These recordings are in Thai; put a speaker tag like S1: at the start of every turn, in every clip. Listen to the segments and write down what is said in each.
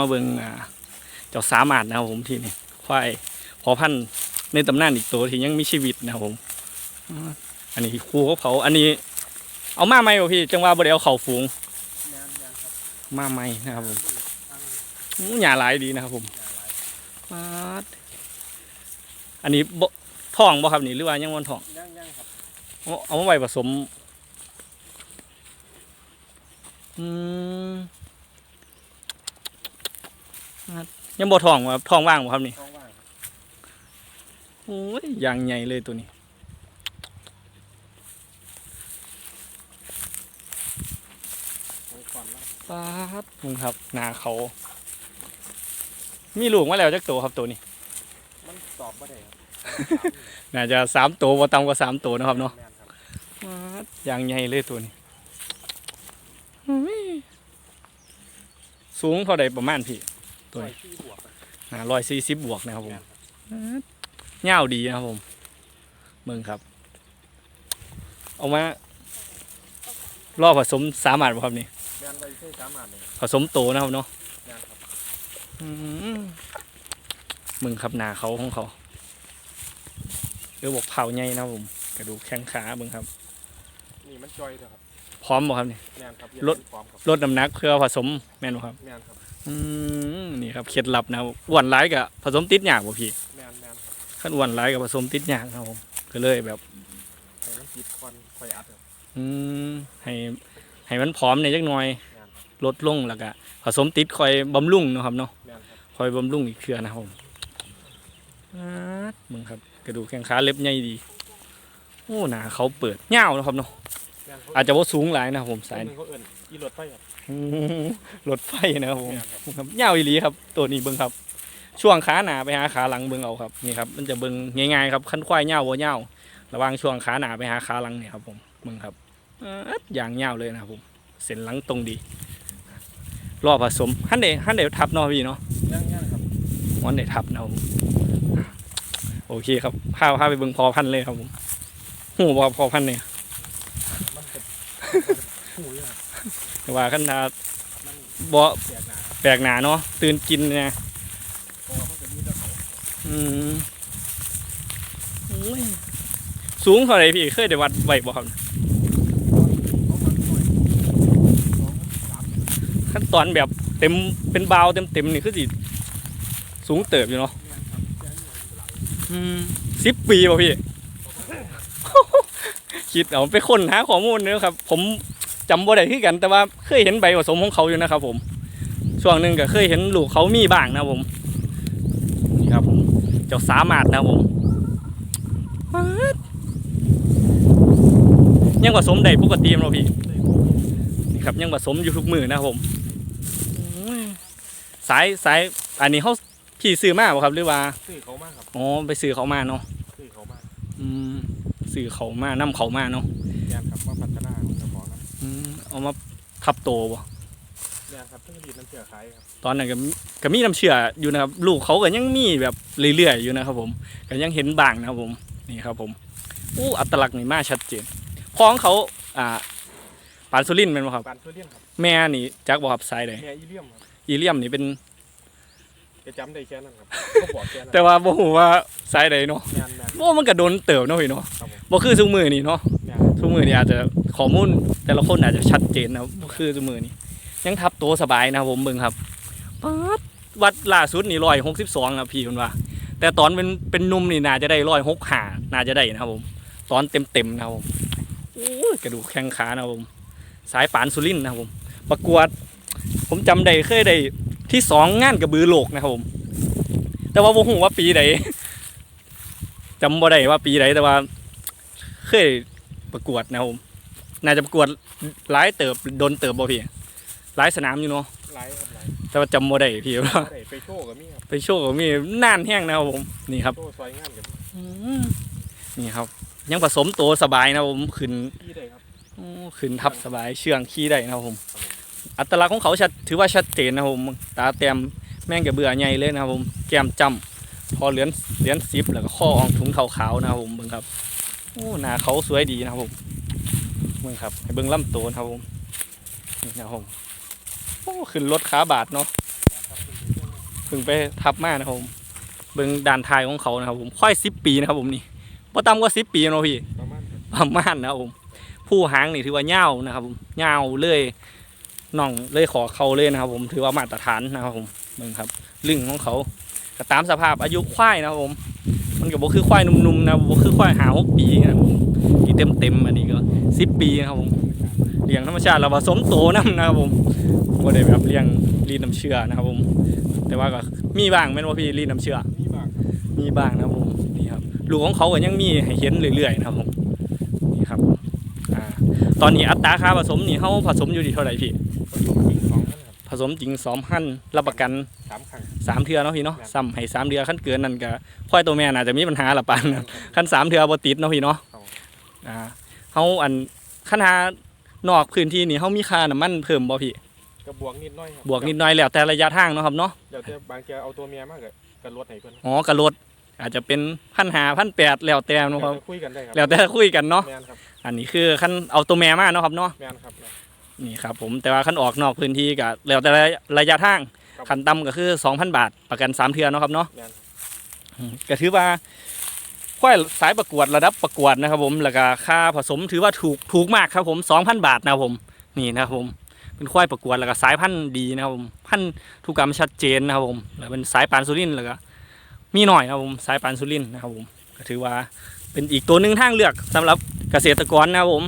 S1: มาเบิ่งอ่าเจ้าสามารถนะครับผมที่นี่ควายพอพันธุ์ในตำนานอีกตัวที่ยังมีชีวิตนะครับผมอ่าอันนี้ครูเขาเผาอันนี้ เอามาไหมวะพี่ จังว่าบ่ได้เอาเข่าฝูง
S2: แมนแมนครับ
S1: มาไหมนะครับผม
S2: ตั้ง
S1: อู้หญ้าหลายดีนะครับผม
S2: หลาย
S1: ปาดอันนี้บ่ท้องบ่ครับนี่หรือว่ายังวันท้อง
S2: ย่างย่างครับ
S1: เอาเอามาไว้ผสม อืมปาด ยังบ่ท้องบ่ครับท้องว่างบ่ครับนี่
S2: ท้องว่างครับ
S1: โอ้ยอย่างใหญ่เลยตัวนี้
S2: ท้องฟันแล้ว
S1: ปาดมึงครับหนาเขา มีลูกมาแล้วจักตัวครับตัวนี้
S2: มันตอบไม่ได้ครับ
S1: น่าจะสามตัวบ่ต่ำกว่าสามตัวนะครับเนาะ
S2: แมนครับ
S1: ปาดอย่างใหญ่เลยตัวนี้อุ้ยสูงเท่าใดประมาณพี่ ตัวนี้
S2: ซอยที่บวกครับ
S1: อ่าร้อยสี่สิบบวกนะครับผ
S2: แม
S1: ม
S2: นครับ
S1: เง่าวดีนะครับผมเมืองครับ เอามาล่อผสมสามารถบ่ครับนี่
S2: แมนไปใช้สามารถเลย
S1: ผสมโตนะครับเนาะ
S2: แมนครับ
S1: อืมมึงครับหนาเขาของเขาเรียกบอกเผาใหญ่นะครับผมกระดูกแข้งขามึงครับ
S2: นี่มันจอยเลยครับ
S1: พร้อมบ่ครับนี่
S2: แมนครับ
S1: รถ
S2: พร้อมครับ
S1: ลดน้ำหนักเพื่อผสมแม่นบ่ครับ
S2: แมนครับ
S1: อืมนี่ครับเคล็ดลับนะครับอ้วนร้ายกับผสมติดยากบ่พี่
S2: แมนแมนครับ
S1: ขั้นอ้วนร้ายกับผสมติดยากครับผมก็เลยแบบ
S2: ใส่น้ำจิตควันคอยอัดครับ
S1: อืมให้ให้มันพร้อมในอยจักหน่อย
S2: แมนครับ
S1: ลดลงแล้วก็ผสมติดคอยบำรุงเนาะครับเนาะ
S2: แมนครับ
S1: คอยบำรุงอีกเครือนะครับผมอาดมึงครับ กระดูกแข้งขาเล็บใหญ่ดี โอ้หนาเขาเปิดเงาวนะครับเนาะ
S2: แมนเขา
S1: อาจจะว่าสูงหลายนะครับผมสาย
S2: ห
S1: นี้
S2: นึ่งเขาเอิ่น อีรถไฟครับ
S1: อืมรถไฟนะครับผม
S2: แมนครับ
S1: ครับเงาวอีหลีครับ ตัวนี้เบิ้งครับ ช่วงขาหนาไปหาขาหลังเบิ้งเอาครับนี่ครับมันจะเบิ้งง่ายๆครับขั้นควายเงาวบ่เงาวระหว่างช่วงขาหนาไปหาขาหลังเนี่ยครับผมเบิ้งครับอาดอย่างเงาวเลยนะครับผมเส้นหลังตรงดีรอผสมฮันเดฮันเดทับเนาะพี่เนาะ
S2: ย่างย่างครับ
S1: วันเดทับนะครับผมโอเคครับพาพาไปเบิ่งพอพันธุ์เลยครับผมหูบอพอพันธุ์เนี่ย
S2: มันจะหูยครับ
S1: แต่ ว่าขั้นทาบ่
S2: เสียหนา
S1: แปลกหนาเนาะตื่นกินเนี่ย
S2: เพราะ
S1: อืมสูงเท่าไหรพี่เคยได้วัดไว้บ่ครับ
S2: เขา
S1: ขั้นตอนแบบเต็มเป็นเบาเต็มเต็มๆนี่คือสิสูงเติบอยู่เนาะสิบปีป่ะพี่ คิดเอาไปค้นหาข้อมูลเนอครับ ผม จำบ่ได้คือกัน แต่ว่าเคยเห็นใบผสมของเขาอยู่นะครับผมช่วงหนึ่งก็เคยเห็นลูกเขามีบ้างนะครับผมนี่ครับผมเจ้าสามารถนะครับผมป๊าดยังผสมได้ปกติมั้ยพี่นี่ครับยังผสมอยู่ทุกมือนะครับผมอุ้ยสายสายอันนี้เขาพี่ซื้อมาบ่ครับหรือว่า
S2: ซื้อเขามากครับ
S1: อ๋อไปซื้อเขามาเนาะ
S2: ซื้อเขามาก
S1: อืมซื้อเขามานํเขามาเนาะ
S2: แมนครับว่าพัฒนา เอา
S1: มาทับโตบ่
S2: แมนครับเพิ่งดีน้ำเชื่อขายครับ
S1: ตอนนั้นก็มีก็มีน้ำเชื่ออยู่นะครับ ลูกเขาก็ยังมีแบบเรื่อยๆอยู่นะครับ ผมก็ยังเห็นบ้างนะครับผมนี่ครับผมอู้อัตลักษณ์นี่มาชัดเจนพ้องเขาอ่าปานสุรินทร์เป็นบ่ครับ
S2: ปานเพื่อเลี่ยนครับ
S1: แม่นี่จักบ่ครับสายใด
S2: แม่อีเลี่ยมครับ
S1: อีเลียมนี่เป็น
S2: จะจำได้แค่นั้นครับก็บอกแค่นั้น
S1: แต่ว่าบ่ฮู้ว่าสายใดเนาะ
S2: แมนแมน
S1: โอ้มันก็โดนเติบเนาะพี่เนาะ
S2: ครับผม
S1: บ่คือซุมือนี่เนาะ
S2: แมน
S1: ทุก มือนี่อาจจะข้อมูลแต่ละคนอาจจะชัดเจนนะคือทุกมือนี่ยังทับตัวสบายนะครับผมเบิ่งครับป๊าดวัดล่าสุดนี่ร้อยหกสิบสองครับพี่คนว่า แต่ตอนเป็นเป็นนุ่มนี่น่าจะได้ร้อยหกหาน่าจะได้นะครับผม ตอนเต็มเต็มนะครับผมโอ้ยกระดูกแข้งขานะครับผม สายปานสุรินนะครับผม ประกวด ผมจำได้เคยได้ที่สองงานกระบือโลกนะครับผม แต่ว่าบ่ฮู้ว่าปีใดจำบ่ได้ว่าปีใดแต่ว่า เคย ประกวดนะครับผมน่าจะประกวดหลายเติบโดนเติบบ่พี่หลายสนามอยู่เนาะ
S2: ไลฟ์ครับไลฟ์
S1: แต่ว่าจำบ่ได้พี่ว่า
S2: ได้ไปโชว์กับมี่ครับ
S1: ไปโชว์ก็มีนานแห้งนะครับผมนี่ครับ
S2: โชว์ซอยงานกับมี่
S1: อืมนี่ครับ ยังผสมโตวสบายนะครับผมขึ้น
S2: พี่ได้ครับ
S1: โอ้ขึ้นทับสบายเชื่องขี้ได้นะครับผม อัตลักษณ์ของเขาชัดถือว่าชัดเจนนะครับผมตาเต็มแม่งกระเบื่อใหญ่เลยนะครับผมแก้มจำพอเหลือนเหลือนซิปแล้วก็ข้ออองถุงขาวๆนะครับผมเบิ่งครับ โอ้หน้าเขาสวยดีนะครับผมเบิ่งครับให้เบิ่งลำตัวนะครับผมนี่นะครับผมโอ้ขึ้นรถขาบาดเนาะ
S2: นะครับคุณ
S1: เพิ่งไปทับมากนะครับผมเบิ่งด่านทายของเขานะครับผมควายสิบปีนะครับผมนี่บ่ต่ำกว่าสิบปีเนาะพี่
S2: ประมาณ
S1: นะครับผมผู้หางนี่ถือว่าเง่านะครับผมเง่าเลยน่องเลยขอเขาเลยนะครับ ผมถือว่ามาตรฐานนะครับผมเบิ่งครับลึงของเขา ก็ตามสภาพอายุควายนะครับผม มันก็บ่คือควายหนุ่มๆนะบ่คือควายหาหกปีนะครับผมที่เต็มเต็มๆอันนี้ก็สิบปีนะครับผมเลี้ยงธรรมชาติเราผสมโตนํนะครับผมบ่ได้แบบเลี้ยงรีดน้ำเชื่อนะครับผม แต่ว่าก็มีบ้างแม่นว่าพี่รีดน้ำเชื่อ
S2: นี่บ้างครับ
S1: มีบ้างนะครับผมนี่ครับลูกของเขาก็ยังมีให้เห็นเรื่อยๆนะครับผมนี่ครับอ่าตอนนี้อัตราค่าผสมนี่เขาผสมอยู่ที่เท่าไหร่พี่
S2: ผสมจริงสองนั่นครับ
S1: ผสมจริงสองพันรับประกัน
S2: สามครั้ง
S1: สามเทือเนาะพี่เนาะ
S2: ครับ
S1: ซ้ำให้สามเทือขั้นเกินนั่นก็ควายตัวแม่น่าจะมีปัญหาละปันขั้นสามเทือบ่ติดเนาะพี่เนาะ
S2: ครับ
S1: อ่าเขาอันขั้นหานอกพื้นที่นี่เขามีค่าน้ำมันเพิ่มบ่พี่
S2: ก็บวกนิดหน้อยครับ
S1: บวกนิดหน่อยแล้วแต่ระยะทางเนาะครับเนาะ
S2: เดี๋ยวแต่บางแกเอาตัวเมียมากเลยกันลดให้เพิ่น
S1: อ๋อกระลดอาจจะเป็นพันหาพันแปดแล้วแต่เนาะครับ
S2: เดี๋ยวคุยกันได้ครับ
S1: แล้วแต่คุยกันเนาะ
S2: แมนครับ
S1: อันนี้คือขั้นเอาตัวแม่มาเนาะครับเนาะ
S2: แมนครับแม่น
S1: นี่ครับผมแต่ว่าขั้นออกนอกพื้นที่ก็แล้วแต่ระยะทาง
S2: ครับ
S1: ขั้นต่ำก็คือ2,000บาท ประกัน3เทือเนาะครับเนาะ
S2: แมนครับ
S1: อืมก็ถือว่าควายสายประกวดระดับประกวดนะครับ ผมแล้วก็ค่าผสมถือว่าถูกถูกมากครับ ผม2,000บาทนะครับผมนี่นะครับผมเป็นควายประกวดแล้วก็สายพันธุ์ดีนะครับผมพันธุกรรมชัดเจนนะครับผมแล้วเป็นสายปานสุรินทร์แล้วก็มีหน่อยนะครับผมสายปานสุรินทร์นะครับผมก็ถือว่าเป็นอีกตัวหนึ่งทางเลือกสำหรับเกษตรกรนะครับผม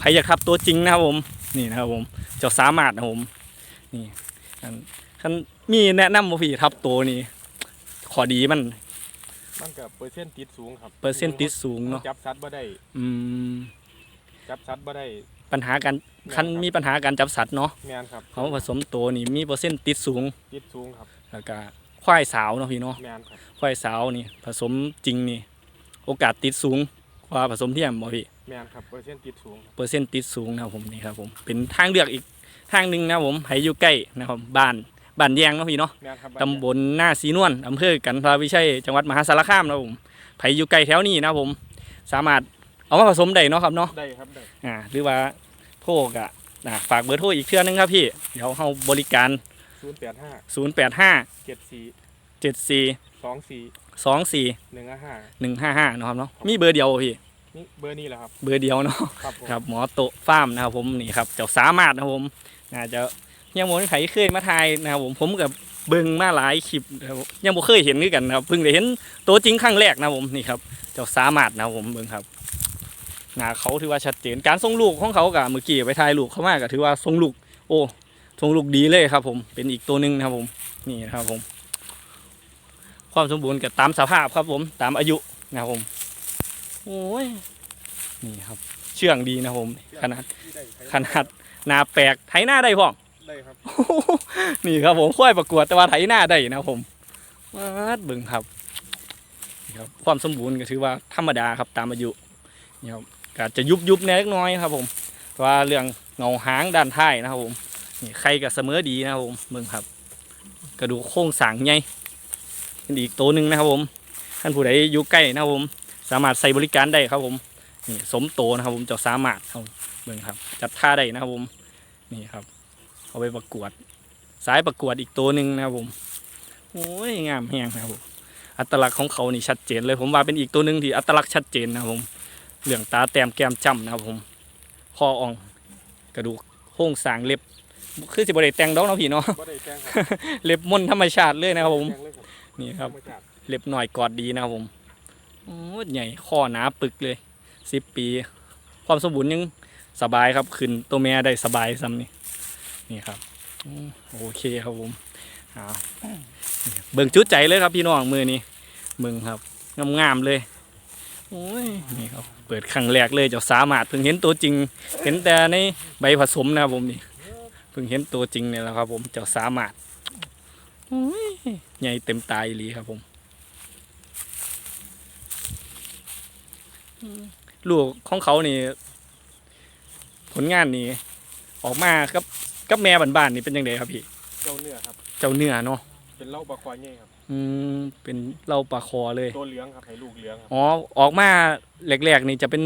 S1: ใครอยากทับตัวจริงนะครับผมนี่นะครับผมเจ้าสามารถนะครับผมนี่อัน คันมีแนะนำบ่พี่ทับตัวนี้ขอดีมัน
S2: มันกับเปอร์เซ็นต์ติดสูงครับ
S1: เปอร์เซ็นต์ติดสูงเนาะ
S2: จับซัดบ่ได้
S1: อืม
S2: จับซัดบ่ได้
S1: ปัญหาการคันมีปัญหาการจับสัตว์เนาะ
S2: แมนครับ
S1: เขาผสมตัวนี่มีเปอร์เซ็นต์ติดสูง
S2: ติดสูงครับ
S1: แล้วก็ควายสาวเนาะพี่เนาะ
S2: แมนครับ
S1: ควายสาวนี่ ผสมจริงนี่ โอกาสติดสูงกว่าผสมเทียมบ่พี่
S2: แมนครับเปอร์เซ็นต์ติดสูงครับ
S1: เปอร์เซ็นต์ติดสูงนะครับผมนี่ครับผมเป็นทางเลือกอีกทางหนึ่งนะครับผมให้อยู่ใกล้นะครับบ้าน บ้านแยงเนาะพี่เนาะ
S2: แมนครับ
S1: ตำบลหน้าสีนวลอำเภอกันทราวิชัยจังหวัดมหาสารคามนะครับผมไผอยู่ไกลแถวนี้นะครับผม สามารถเอามาผสมได้เนาะครับเนาะ
S2: ได้ครับได้
S1: อ่าหรือว่าโทรกะอ่าฝากเบอร์โทรอีกเทื่อนึงครับพี่ เดี๋ยวเฮาบริการ
S2: ศูนย์แปดห้า
S1: 085
S2: เจ็ดสี่
S1: 74
S2: สองสี่
S1: 24
S2: หนึ่งห้า
S1: 155เนาะครับเนาะมีเบอร์เดียวบ่พี่
S2: นี่เบอร์นี้แหละครับ
S1: เบอร์เดียวเนาะ
S2: ครับผม
S1: ครับหมอโตะฟาร์มนะครับผมนี่ครับเจ้าสามารถนะครับผมน่าจะ ยังบ่มีใครเคยมาถ่ายนะครับผมผมกับเบิ่งมาหลายคลิปยังบ่เคยเห็นคือกันนะครับเพิ่งได้เห็นตัวจริงครั้งแรกนะครับผมนี่ครับเจ้าสามารถนะครับผมเบิ่งครับหน้าเขาถือว่าชัดเจนการส่งลูกของเขากับเมื่อกี้ไปถ่ายลูกเขามาก็ถือว่าส่งลูก โอ้ส่งลูกดีเลยครับ ผมเป็นอีกตัวหนึ่งนะครับผมนี่นะครับผม ความสมบูรณ์กับตามสภาพครับผมตามอายุนะครับผม โอ้ยนี่ครับ เชื่องดีนะครับผม ขนาดขนาดหนาแปลกไถหน้าได้พ่อง
S2: ได้ครับ
S1: นี่ครับผมค่อยประกวดแต่ว่าไถหน้าได้นะผมมาดบิ่งครับนี่ครับ ความสมบูรณ์ก็ถือว่าธรรมดาครับตามอายุนี่ครับก็จะยุบยุบๆน่เล็กน้อยครับผมว่าเรื่องเงาหางด้านท้ายนะครับผมนี่ใครก็เสมอดีนะครับผมเบิ่งครับ กระดูกโครงสางใหญ่นอีกตัวหนึ่งนะครับผมท่านผู้ใดอยู่ใกล้นะครับผม สามารถใส่บริการได้ครับผมนี่สมโตนะครับผมจะสามารถครับเบิ่งครับ จัดท่าได้นะครับผมนี่ครับ เอาไปประกวด สายประกวดอีกตัวหนึ่งนะครับผมโอ้ยงามแหงนะครับผมอัตลักษณ์ของเขานี่ชัดเจนเลยผมว่าเป็นอีกตัวหนึ่งที่อัตลักษณ์ชัดเจนนะครับผมเหลืองตาแต้มแก้มจ้ำนะครับผมคออ่องกระดูกโค้งสร้างเล็บ คือสิบริแต่งดอกเนาะพี่เนาะ
S2: บ่ได้แจ้งครับ
S1: เล็บมนต์ธรรมชาติเลยนะครับผม
S2: แจ้งเลยครับ
S1: นี่ครับ
S2: ธรรมชาติ
S1: เล็บหน่อยกอดดีนะครับผมโอ้ยใหญ่ข้อหนาปึกเลยสิบปี ความสมบูรณ์ยังสบายครับขึ้นตัวแม่ได้สบายซ้ำนี่ นี่ครับโอเคครับผมเอาเบิ่งจุดใจเลยครับพี่น้องมือนี้เบิ่งครับงามๆเลยโอ้ยนี่ครับเปิดครั้งแรกเลยเจ้าสามารถเพิ่งเห็นตัวจริง เห็นแต่ในใบผสมนะครับผมนี่เพิ่งเห็นตัวจริงเนี่ยแหละครับ ผมเจ้าสามารถโอ้ยใหญ่เต็มตาอีหลีครับผมลูกของเขานี่ ผลงานนี่ออกมากับ กับแม่บ้านๆนี่เป็นยังไงครับพี่
S2: เจ้าเนื้อครับ
S1: เจ้าเนื้อเนาะ
S2: เป็นเหล้าปลาควายใหญ่ครับ
S1: อืม เป็นเหล่าปลาคอเลย
S2: ตัวเหลืองครับให้ลูกเหลืองครับ
S1: อ๋อ ออกมาแรกๆนี่จะเป็น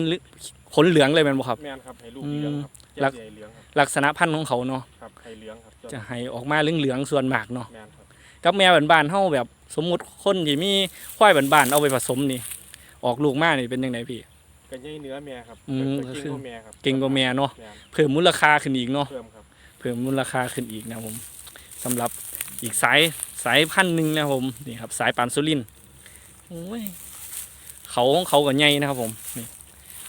S1: ขนเหลืองเลยแมันบ่ครับ
S2: แม่นครับให้ลูกเหลืองครับ
S1: รั
S2: เจ้ากใหญ่เหลืองครับ
S1: ลักษณะพันธุ์ของเขาเนาะ
S2: ครับให้เหลืองครับ
S1: จะให้ออกมาเหลืองๆส่วนมากเนาะ
S2: แม่นครับ
S1: กับแม่บ้านๆเฮาแบบสมมุติคนที่มีควายบ้านๆเอาไปผสมนี่ ออกลูกมานี่เป็นยังไงพี่
S2: กันยี่เนื้อแม่ครับ
S1: อืม
S2: ก็
S1: ก็คื
S2: เก่
S1: อ
S2: งกว่าแม่ครับ
S1: เก่งกว่าแม่เนาะ
S2: แม่น
S1: เพิ่มมูลค่าขึ้นอีกเนาะ
S2: เพิ่มครับ
S1: เพิ่มมูลค่าขึ้นอีกนะผมสำหรับอีกสายสายพันธุ์หนึ่งนะผมนี่ครับสายปานสุรินโอ้ยเขาของเขาก็ใหญ่นะครับผมนี่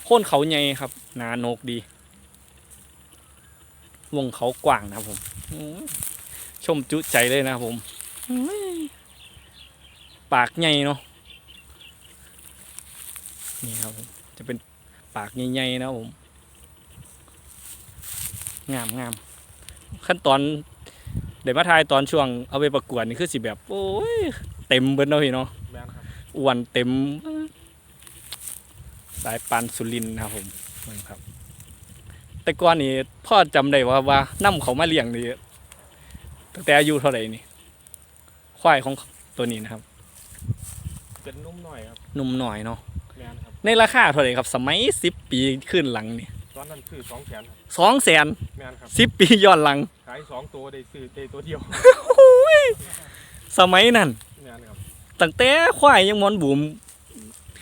S1: โค่นเขาใหญ่ครับนาโหนกดีวงเขากว้างนะครับผมโอ้ยชมจุใจเลยนะครับผมปากใหญ่เนาะนี่ครับผมจะเป็นปากใหญ่ๆนะครับผมงามงาม ขั้นตอนเดี๋ยวมาทายตอนช่วงเอาไปประกวดนี่คือสิแบบโอ้ยเต็มเบิดเนาะพี่เนาะ
S2: แม่นครับ
S1: อ้วนเต็ม สายปานสุรินทร์นะครับผมเบิ่งครับ แต่ก่อนนี่พ่อจำได้ว่าว่านํเขามาเลี้ยงนี่ตั้งแต่อายุเท่าไหร่นี่ควายของตัวนี้นะครับ
S2: เป็นนุ่มหน่อยครับ
S1: หนุ่มหน่อยเนาะ
S2: แม่นครับ
S1: ในราคาเท่าไหร่ครับ สมัยสิบปีขึ้นหลังนี่
S2: ต อนนั้นซื้อสองแสนครับ
S1: สองแสน
S2: แม่นครับ
S1: สิบปีย้อนหลัง
S2: ขายสองตัวได้ซื้อได้ตัวเดียว
S1: สมัยนั้น
S2: แม่นครับ
S1: ตั้งแต่ควายยังมอนบูม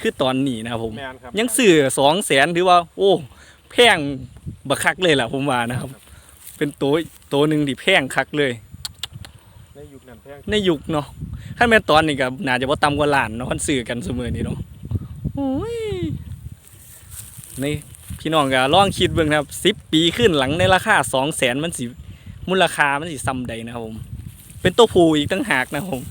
S1: คือตอนนี้นะครับผม
S2: แม่นครับ
S1: ยังซื้อสองแสนถือว่า โอ้แพงบักคักเลยแหละผมว่านะครับ เป็นตัวตัวหนึ่งที่แพงคักเลย
S2: ในยุคนั้นแพง
S1: ในยุคเนาะถ้าแม่นตอนนี้ก็น่าจะบ่ต่ำกว่าล้านเนาะคันซื้อกันเสมอนี่เนาะโอ้ยในพี่น้องก็ลองคิดเบิ่งนะครับ10ปีขึ้นหลังในราคา2แสนมันสิมูลค่ามันสิซ้ำใดนะครับผมเป็นตัวผู้อีกตั้งหากนะครับผม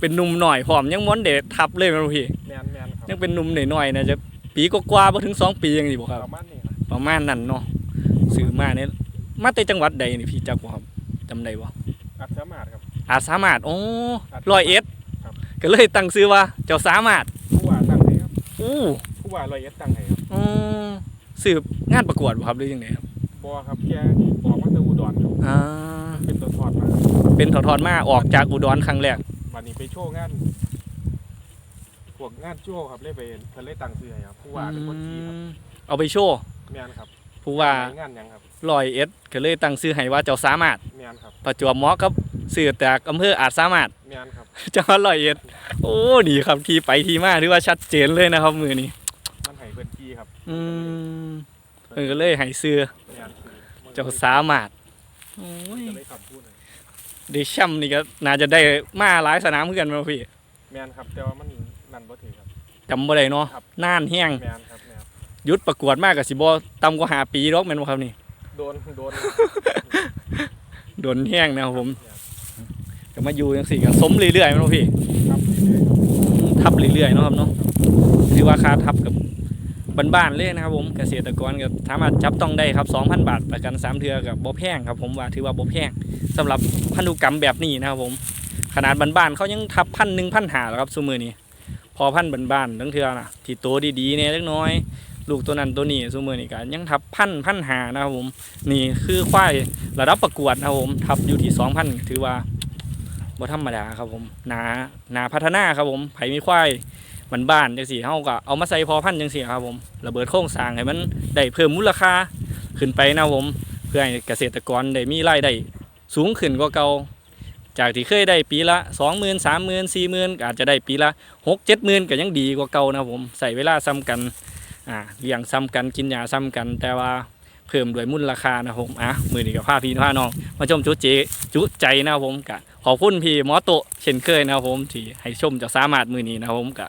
S1: เป็นหนุ่มหน่อยพร้อมยังม้อนเดททับเลยแม่นบ่พี่
S2: แม่นแม่นครับ
S1: ยังเป็นหนุ่มหน่อยๆนะจะปีกว่าๆบ่ถึงสองปียังนี่บ่ครับ
S2: ประมาณนี้ครับ
S1: ประมาณนั้นเนาะซื้อมาเนี่ยมาแต่จังหวัดใดนี่พี่จักบ่ครับจำได้บ่
S2: อัดสามารถครับ
S1: อาจสามารถโอ้
S2: อาจ
S1: ร้อยเอ็ด
S2: ครับ
S1: ก็เลยตั้งชื่อว่าเจ้าสามารถ
S2: ผู้ว่าตั้งให้ครับ
S1: อู้
S2: ผู้ว่าร้อยเอ็ดตั้งให้ครับ
S1: อือสืบงานประกวดบ่ครับหรือยังไงครับ
S2: บ่ครับแกออกมาจากอุดรครับ
S1: อ่า
S2: เป็นตัวทอดมา
S1: เป็นถอดๆมาออกจากอุดรครั้งแรก
S2: วันนี้ไปโชว์งานพวกงานโชว์ครับเลยไปเพิ่นเลยตั้งชื่อให้ครับผู้ว่าเป็นคนชี้ครับ
S1: อืมเอาไปโชว์
S2: แม่นครับ
S1: ผู้ว่า
S2: งานหยังครับ
S1: ร้อยเอ็ดก็เลยตั้งชื่อให้ว่าเจ้าสามารถ
S2: แม่นครับ
S1: ประจวบเหมาะกับสื่อจากอำเภออาจสามารถ
S2: แม่นครับ
S1: จังหวัดร้อยเอ็ดโอ้ดีครับที่ไปที่มาถือว่าชัดเจนเลยนะครับมือนี้ อืมเออก็เลยให้เสื้อ
S2: แม่นคือ
S1: เจ้าสามารถโอ้ย
S2: จะเลยคำพูดเลย
S1: เดชัมนี่ก็น่าจะได้มาหลายสนามเพื่อนมาพี่
S2: แม่นครับแต่ว่ามันนั่นบ่ถือครับ
S1: จำบ่ได้เนาะ
S2: ครับ
S1: น่านแห้ง
S2: แม่นครับแม่น
S1: หยุดประกวดมากกับสิบ่ต่ำกว่าหาปีหรอกแม่นบ่ครับนี่
S2: โดนโดน
S1: โดนแห้งนะครับผมก็มาอยู่จังซี่ก็สมเรื่อยๆแม่นบ่พี่
S2: ครับ
S1: ทับเรื่อยๆเนาะครับเนาะถือว่าค่าทับกับ บ้านๆเลยนะครับผมเกษตรกรก็สามารถจับต้องได้ครับ 2,000 บาทประกัน 3 เทือกับบ่แพงครับผมว่าถือว่าบ่แพงสำหรับพันธุกรรมแบบนี้นะครับผม ขนาดบ้านๆเขายังทับพันหนึ่งพันหาแล้วครับซุมือนี้พอพันธุ์บ้านๆทั้งเทือน่ะที่โตดีๆเนี่ยเล็กน้อย ลูกตัวนั้นตัวนี้ซุมือนี้ก็ยังทับพันพันหานะครับผมนี่คือควายระดับประกวดนะครับผมทับอยู่ที่2,000ถือว่าบ่ธรรมดาครับผมนานาพัฒนาครับผมไผมีควาย มันบ้านจังซี่เฮาก็เอามาใส่พอพันจังซี่ครับผมระเบิดโครงสร้างให้มันได้เพิ่มมูลค่าขึ้นไปนะผม เพื่อให้เกษตรกรได้มีรายได้สูงขึ้นกว่าเก่าจากที่เคยได้ปีละสองหมื่นสามหมื่นสี่หมื่นอาจจะได้ปีละหกเจ็ดหมื่นก็ยังดีกว่าเก่านะผมใส่เวลาซ้ำกันอ่าเลี้ยงซ้ำกันกินยาซ้ำกัน แต่ว่าเพิ่มด้วยมูลราคานะผมอะมือนี้กับพาพี่พาน้องมาชมจุเจจุใจนะผมกะขอบคุณพี่หมอโตเช่นเคยนะผมที่ให้ชมจะสามารถมือนี้นะผมกะ